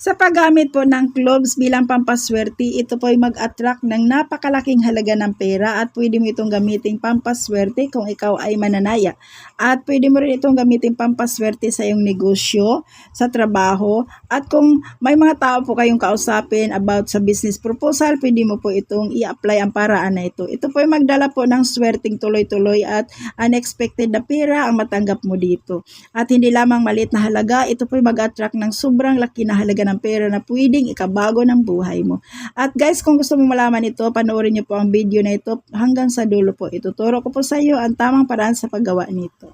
Sa paggamit po ng cloves bilang pampaswerte, ito po ay mag-attract ng napakalaking halaga ng pera at pwede mo itong gamitin pampaswerte kung ikaw ay mananaya. At pwede mo rin itong gamitin pampaswerte sa iyong negosyo, sa trabaho, at kung may mga tao po kayong kausapin about sa business proposal, pwede mo po itong i-apply ang paraan na ito. Ito po ay magdala po ng swerting tuloy-tuloy at unexpected na pera ang matanggap mo dito. At hindi lamang maliit na halaga, ito po ay mag-attract ng sobrang laki na halaga ng pera na pwedeng ikabago ng buhay mo. At guys, kung gusto mong malaman ito, panoorin niyo po ang video na ito hanggang sa dulo po. Ituturo ko po sa iyo ang tamang paraan sa paggawa nito.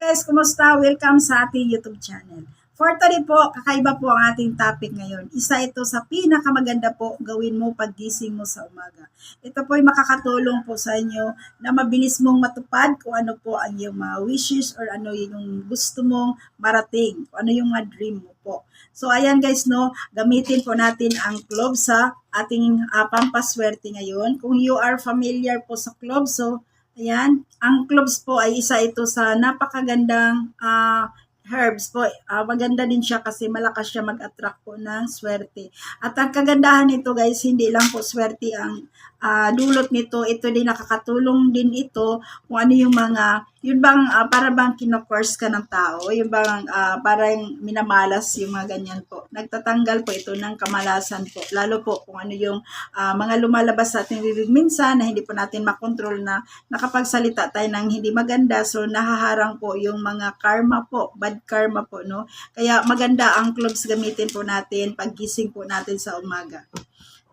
Guys, kumusta? Welcome sa ating YouTube channel. For today po, kakaiba po ang ating topic ngayon. Isa ito sa pinakamaganda po gawin mo paggising mo sa umaga. Ito po ay makakatulong po sa inyo na mabilis mong matupad kung ano po ang iyong mga wishes or ano yung gusto mong marating, kung ano yung mga dream mo po. So ayan guys no, gamitin po natin ang cloves sa ating uh, pampaswerte ngayon. Kung you are familiar po sa cloves, so ayan, ang cloves po ay isa ito sa napakagandang uh, herbs po. Uh, maganda din siya kasi malakas siya mag-attract po ng swerte. At ang kagandahan nito guys, hindi lang po swerte ang uh, dulot nito. Ito din nakakatulong din ito kung ano yung mga, yun bang uh, para bang kinokurs ka ng tao, yung bang uh, parang minamalas yung mga ganyan po. Nagtatanggal po ito ng kamalasan po. Lalo po kung ano yung uh, mga lumalabas sa ating bibig minsan na hindi po natin makontrol na nakapagsalita tayo ng hindi maganda. So nahaharang po yung mga karma po, bad karma po, no? Kaya maganda ang cloves gamitin po natin paggising po natin sa umaga.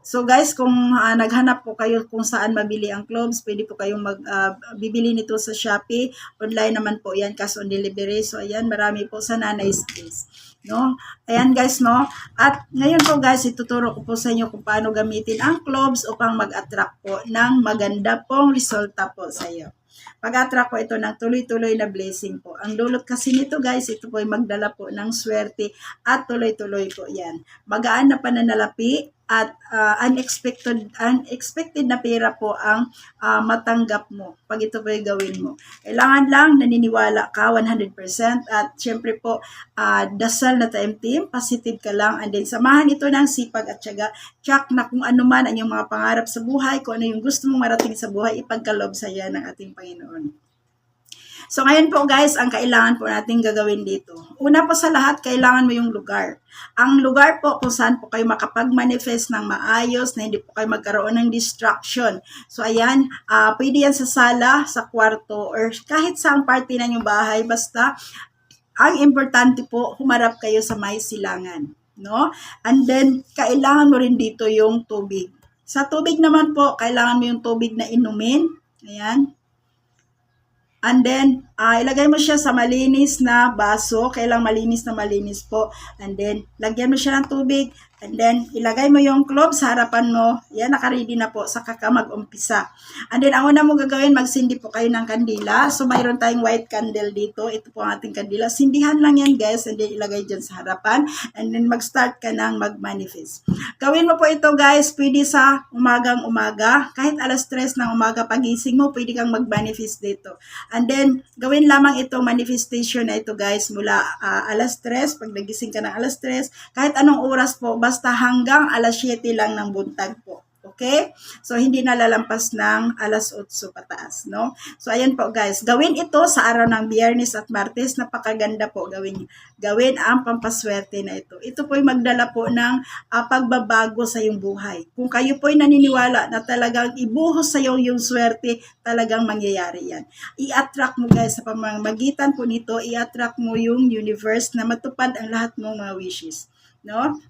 So guys, kung uh, naghanap po kayo kung saan mabili ang cloves, pwede po kayong mag, uh, bibili nito sa Shopee. Online naman po yan, cash on delivery. So ayan, marami po sa Nanay's Place. No? Ayan guys, no? At ngayon po guys, ituturo ko po sa inyo kung paano gamitin ang cloves upang mag-attract po ng maganda pong resulta po sa iyo pag-attract po ito ng tuloy-tuloy na blessing po. Ang dulot kasi nito guys, ito po ay magdala po ng swerte at tuloy-tuloy po yan. Magaan na pananalapi at uh, unexpected unexpected na pera po ang uh, matanggap mo pag ito po ay gawin mo. Kailangan lang naniniwala ka 100% at syempre po uh, dasal na time team, positive ka lang and then samahan ito ng sipag at tiyaga. Check na kung ano man ang iyong mga pangarap sa buhay, kung ano yung gusto mong marating sa buhay, ipagkalob sa iya ng ating Panginoon. So ngayon po guys, ang kailangan po natin gagawin dito. Una po sa lahat, kailangan mo yung lugar. Ang lugar po kung saan po kayo makapag-manifest ng maayos, na hindi po kayo magkaroon ng distraction. So ayan, uh, pwede yan sa sala, sa kwarto, or kahit saang party na yung bahay, basta ang importante po, humarap kayo sa may silangan. No? And then, kailangan mo rin dito yung tubig. Sa tubig naman po, kailangan mo yung tubig na inumin. Ayan. And then, uh, ilagay mo siya sa malinis na baso. Kailang malinis na malinis po. And then, lagyan mo siya ng tubig. And then, ilagay mo yung clove sa harapan mo. Yan, nakaready na po sa kaka mag-umpisa. And then, ang una mo gagawin, magsindi po kayo ng kandila. So, mayroon tayong white candle dito. Ito po ang ating kandila. Sindihan lang yan, guys. And then, ilagay dyan sa harapan. And then, mag-start ka ng mag-manifest. Gawin mo po ito, guys. Pwede sa umagang umaga. Kahit alas 3 ng umaga pagising mo, pwede kang mag-manifest dito. And then, gawin lamang ito manifestation na ito, guys, mula uh, alas 3, pag nagising ka ng alas 3, kahit anong oras po, hanggang alas 7 lang ng buntag po. Okay? So, hindi na lalampas ng alas 8 pataas, no? So, ayan po guys. Gawin ito sa araw ng Biyernes at Martes. Napakaganda po gawin. Gawin ang pampaswerte na ito. Ito po ay magdala po ng uh, pagbabago sa iyong buhay. Kung kayo po ay naniniwala na talagang ibuhos sa iyo yung swerte, talagang mangyayari yan. I-attract mo guys sa pamamagitan po nito, i-attract mo yung universe na matupad ang lahat mong mga wishes. No?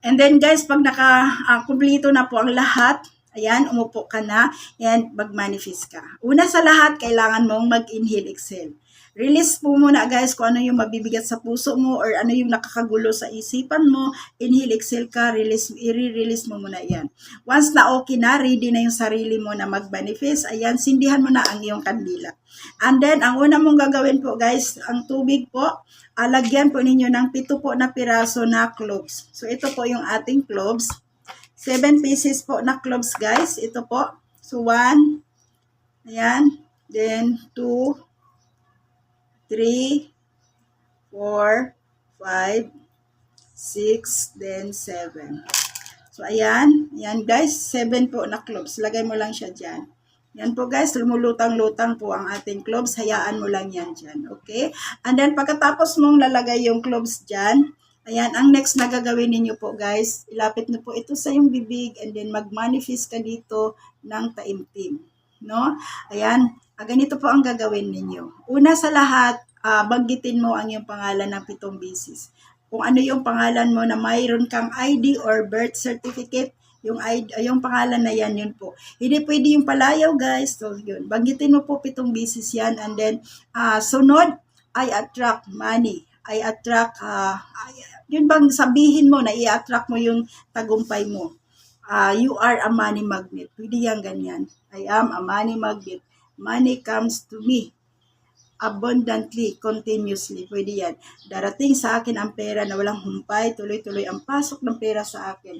And then guys, pag naka-kumplito uh, na po ang lahat, ayan, umupo ka na, and mag-manifest ka. Una sa lahat, kailangan mong mag-inhale, exhale. Release po muna guys kung ano yung mabibigat sa puso mo or ano yung nakakagulo sa isipan mo. Inhale, exhale ka, release, i-release mo muna yan. Once na okay na, ready na yung sarili mo na mag-manifest, ayan, sindihan mo na ang iyong kandila. And then, ang una mong gagawin po guys, ang tubig po, alagyan po ninyo ng pito po na piraso na cloves. So, ito po yung ating cloves. 7 pieces po na cloves guys. Ito po. So, 1, ayan, then 2, 3, 4, 5, 6, then 7. So, ayan. Ayan, guys. 7 po na cloves. Lagay mo lang siya dyan. Yan po guys, lumulutang-lutang po ang ating cloves. Hayaan mo lang yan dyan. Okay? And then, pagkatapos mong lalagay yung cloves dyan, ayan, ang next na gagawin ninyo po guys, ilapit na po ito sa yung bibig and then mag-manifest ka dito ng taimtim. No? Ayan, ah, ganito po ang gagawin ninyo. Una sa lahat, ah, banggitin mo ang iyong pangalan ng pitong bisis. Kung ano yung pangalan mo na mayroon kang ID or birth certificate, yung ID, yung pangalan na yan, yun po. Hindi pwede yung palayaw, guys. So, yun. Banggitin mo po pitong bisis yan. And then, ah, sunod, I attract money. I attract, ah, ay- yun bang sabihin mo na i-attract mo yung tagumpay mo. Ah, you are a money magnet. Pwede yan ganyan. I am a money magnet. Money comes to me abundantly, continuously. Pwede yan. Darating sa akin ang pera na walang humpay, tuloy-tuloy ang pasok ng pera sa akin.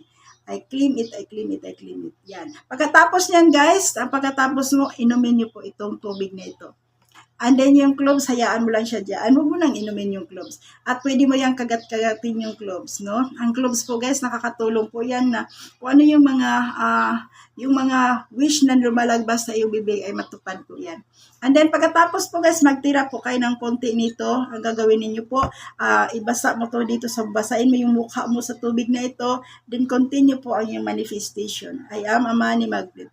I claim it, I claim it, I claim it. Yan. Pagkatapos niyan guys, pagkatapos mo, inumin niyo po itong tubig na ito. And then yung cloves, hayaan mo lang siya dyan. Huwag mo nang inumin yung cloves. At pwede mo yung kagat-kagatin yung cloves, no? Ang cloves po guys, nakakatulong po yan na kung ano yung mga, ah, yung mga wish na lumalagpas sa iyong bibig ay matupad po yan. And then pagkatapos po guys, magtira po kayo ng konti nito. Ang gagawin ninyo po, ah, ibasa mo to dito sa basain mo yung mukha mo sa tubig na ito. Then continue po ang yung manifestation. I am a money magnet.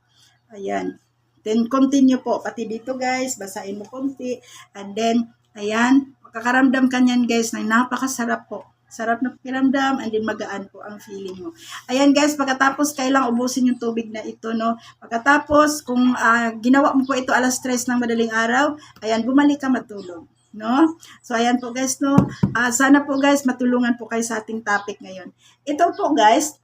Ayan. Then continue po, pati dito guys, basahin mo konti. And then, ayan, makakaramdam ka niyan guys na napakasarap po. Sarap na pakiramdam and then magaan po ang feeling mo. Ayan guys, pagkatapos kailang ubusin yung tubig na ito, no? Pagkatapos, kung ah, ginawa mo po ito alas 3 ng madaling araw, ayan, bumalik ka matulog. No? So, ayan po guys, no? Ah, sana po guys, matulungan po kayo sa ating topic ngayon. Ito po guys,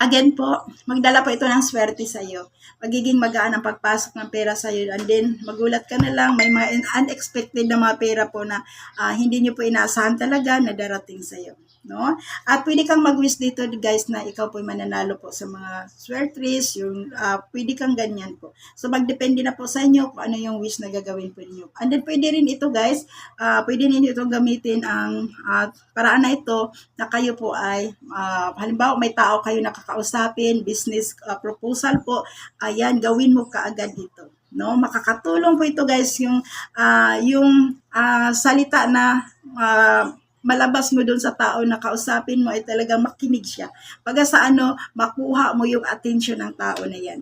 Again po, magdala po ito ng swerte sa iyo. Magiging magaan ang pagpasok ng pera sa iyo. And then, magulat ka na lang, may mga unexpected na mga pera po na ah, hindi nyo po inaasahan talaga na darating sa iyo. No? At pwede kang mag-wish dito guys na ikaw po mananalo po sa mga swertres, yung ah, pwede kang ganyan po. So magdepende na po sa inyo kung ano yung wish na gagawin po niyo. And then pwede rin ito guys, ah, pwede ninyo itong gamitin ang ah, paraan na ito na kayo po ay ah, halimbawa may tao kayo nakakausapin, business ah, proposal po, ayan gawin mo kaagad dito. No, makakatulong po ito guys yung ah, yung ah, salita na ah, malabas mo doon sa tao na kausapin mo ay talagang makinig siya. Pag sa ano, makuha mo yung attention ng tao na yan.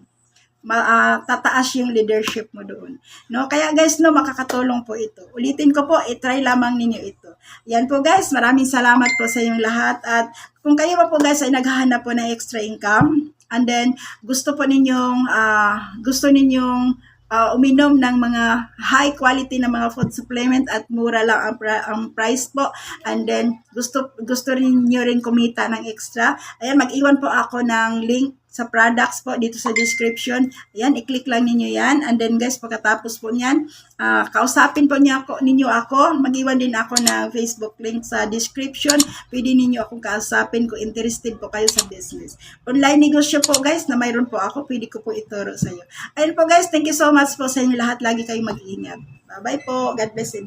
Ma, ah, tataas yung leadership mo doon. No, kaya guys, no, makakatulong po ito. Ulitin ko po, i-try lamang ninyo ito. Yan po guys, maraming salamat po sa inyong lahat at kung kayo pa po guys ay naghahanap po ng extra income and then gusto po ninyong ah, gusto ninyong ah, uminom ng mga high quality na mga food supplement at mura lang ang, pra- ang price po. And then, gusto, gusto rin nyo rin kumita ng extra. Ayan, mag-iwan po ako ng link sa products po dito sa description. Ayan, i-click lang ninyo yan. And then guys, pagkatapos po niyan, ah, kausapin po niya ako, ninyo ako. Mag-iwan din ako ng Facebook link sa description. Pwede ninyo akong kausapin kung interested po kayo sa business. Online negosyo po guys, na mayroon po ako, pwede ko po ituro sa iyo. Ayun po guys, thank you so much po sa inyo lahat. Lagi kayong mag-ingat. Bye-bye po. God bless everyone.